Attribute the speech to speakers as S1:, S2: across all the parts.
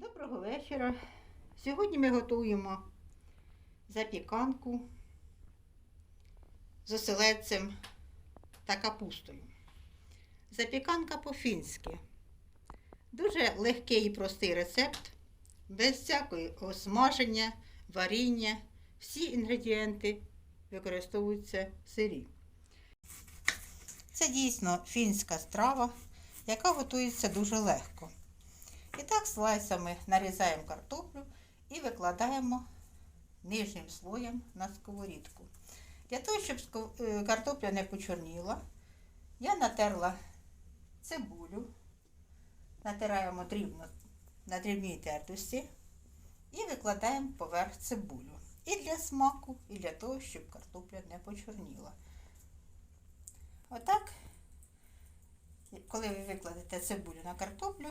S1: Доброго вечора. Сьогодні ми готуємо запіканку з оселедцем та капустою. Запіканка по-фінськи. Дуже легкий і простий рецепт, без всякого смаження, варіння. Всі інгредієнти використовуються сирі. Це дійсно фінська страва, яка готується дуже легко. І так слайсами нарізаємо картоплю і викладаємо нижнім слоєм на сковорідку. Для того, щоб е, картопля не почорніла, я натерла цибулю, натираємо дрібно на дрібній тертості і викладаємо поверх цибулю. І для смаку, і для того, щоб картопля не почорніла. Отак, коли ви викладете цибулю на картоплю,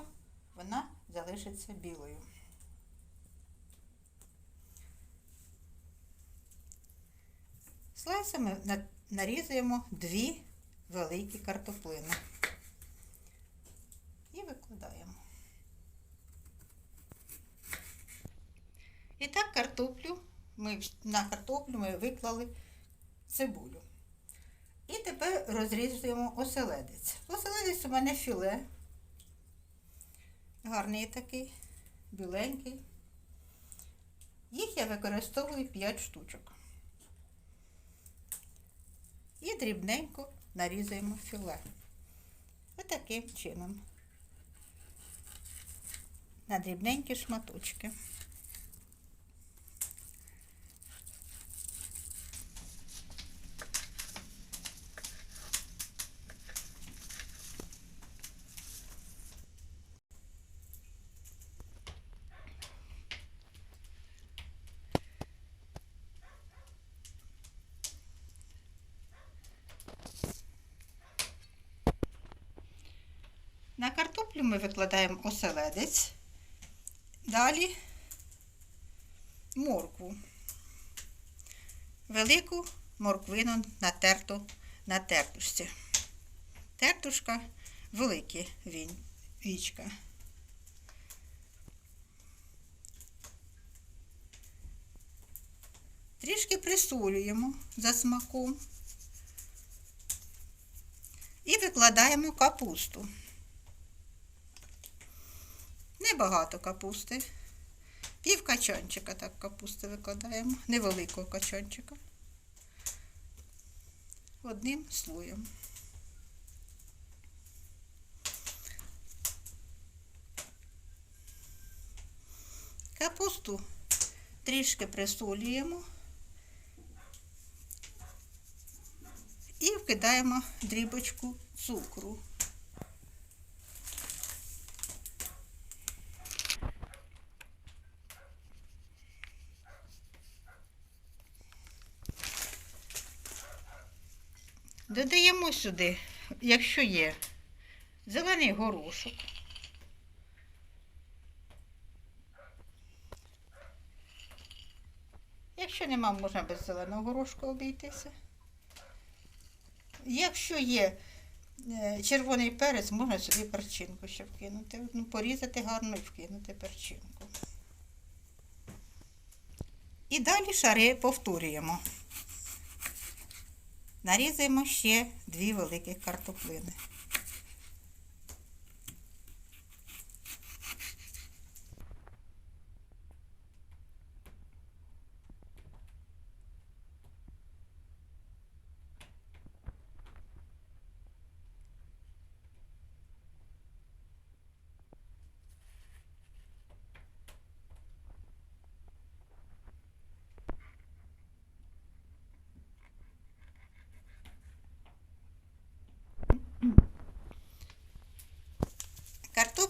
S1: вона залишиться білою. Слайсами на- нарізуємо дві великі картоплини і викладаємо. І так картоплю ми на картоплю ми виклали цибулю. І тепер розрізуємо оселедець. Оселедець у мене філе. Гарний такий, біленький. Їх я використовую 5 штучок. І дрібненько нарізаємо філе. Отаким чином. На дрібненькі шматочки. На картоплю ми викладаємо оселедець. Далі моркву. Велику морквину натерту на тертушці. Тертушка великі вічка. Трішки присолюємо за смаком і викладаємо капусту. Небагато капусти. Пів качанчика так капусти викладаємо, невеликого качанчика. Одним слоєм. Капусту трішки присолюємо і вкидаємо дрібочку цукру. Додаємо сюди, якщо є, зелений горошок. Якщо нема, можна без зеленого горошку обійтися. Якщо є е, червоний перець, можна сюди перчинку ще вкинути. Ну, порізати гарно і вкинути перчинку. І далі шари повторюємо. Нарізаємо ще дві великі картоплини.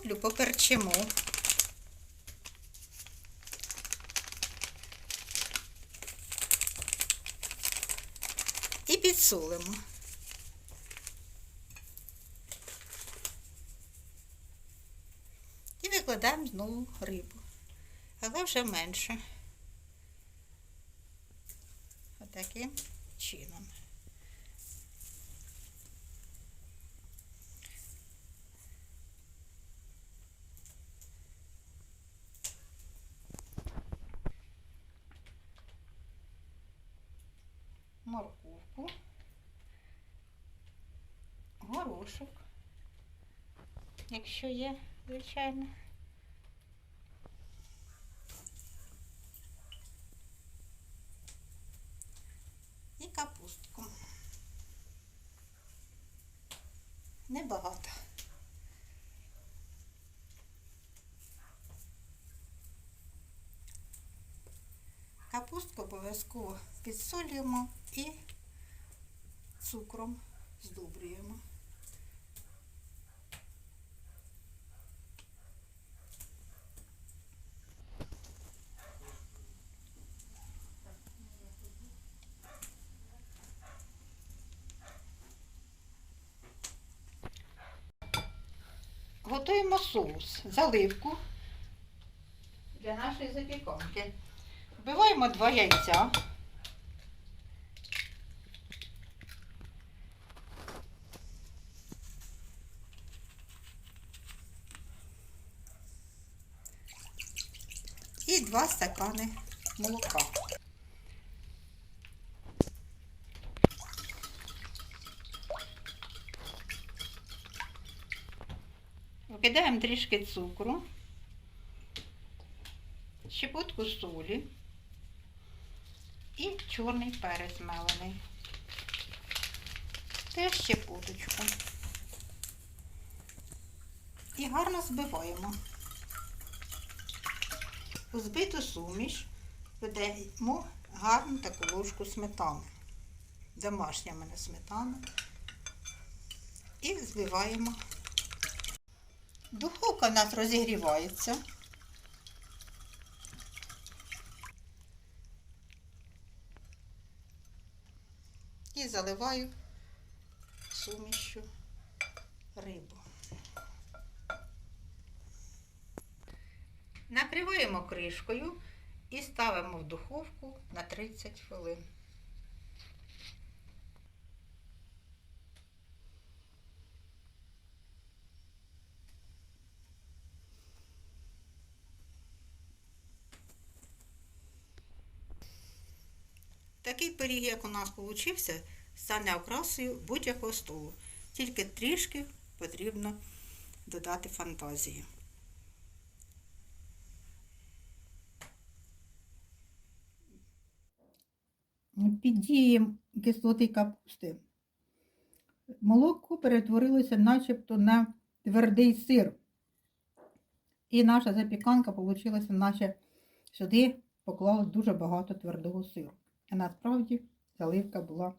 S1: Картоплю поперчимо. І підсолимо. І викладаємо знову рибу. Але вже менше. Отаким чином. Морковку, горошок, якщо є, звичайно. І капустку. Небагато. Капустку обов'язково підсолюємо і цукром здобрюємо. Готуємо соус, заливку для нашої запіканки. Вбиваємо два яйця. І два стакани молока. Викидаємо трішки цукру, щепотку солі і чорний перець мелений. Теж щепоточку. І гарно збиваємо. У збиту суміш додаємо гарну таку ложку сметани. Домашня в мене сметана. І збиваємо. Духовка у нас розігрівається. І заливаю сумішю рибу. Накриваємо кришкою і ставимо в духовку на 30 хвилин. Такий пиріг, як у нас вийшов, стане окрасою будь-якого столу. Тільки трішки потрібно додати фантазії. Під дієм кислоти капусти молоко перетворилося начебто на твердий сир. І наша запіканка вийшла, наче сюди поклали дуже багато твердого сиру. А насправді заливка була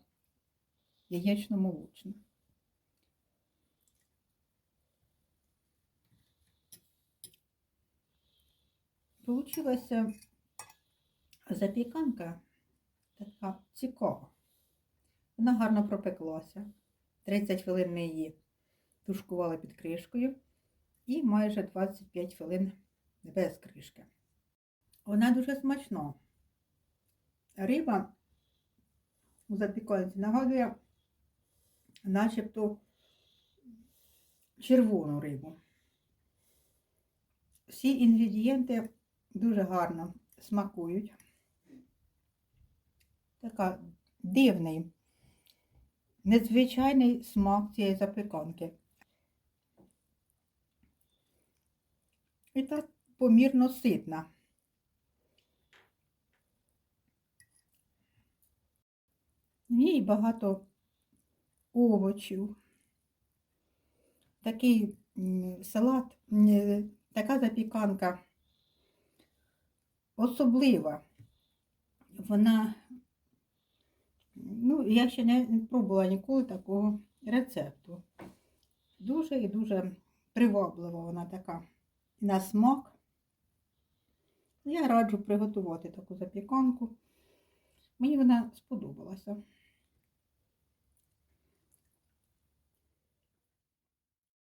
S1: яєчно-молочна. Получилася запіканка така цікава. Вона гарно пропеклася. 30 хвилин ми її тушкували під кришкою і майже 25 хвилин без кришки. Вона дуже смачна. Риба у запіканці нагадує начебто червону рибу. Всі інгредієнти дуже гарно смакують. Така дивний, незвичайний смак цієї запіканки. І так помірно ситна. В ній багато овочів. Такий салат, така запіканка особлива. Вона, ну, я ще не пробувала ніколи такого рецепту. Дуже і дуже приваблива вона така на смак. Я раджу приготувати таку запіканку. Мені вона сподобалася.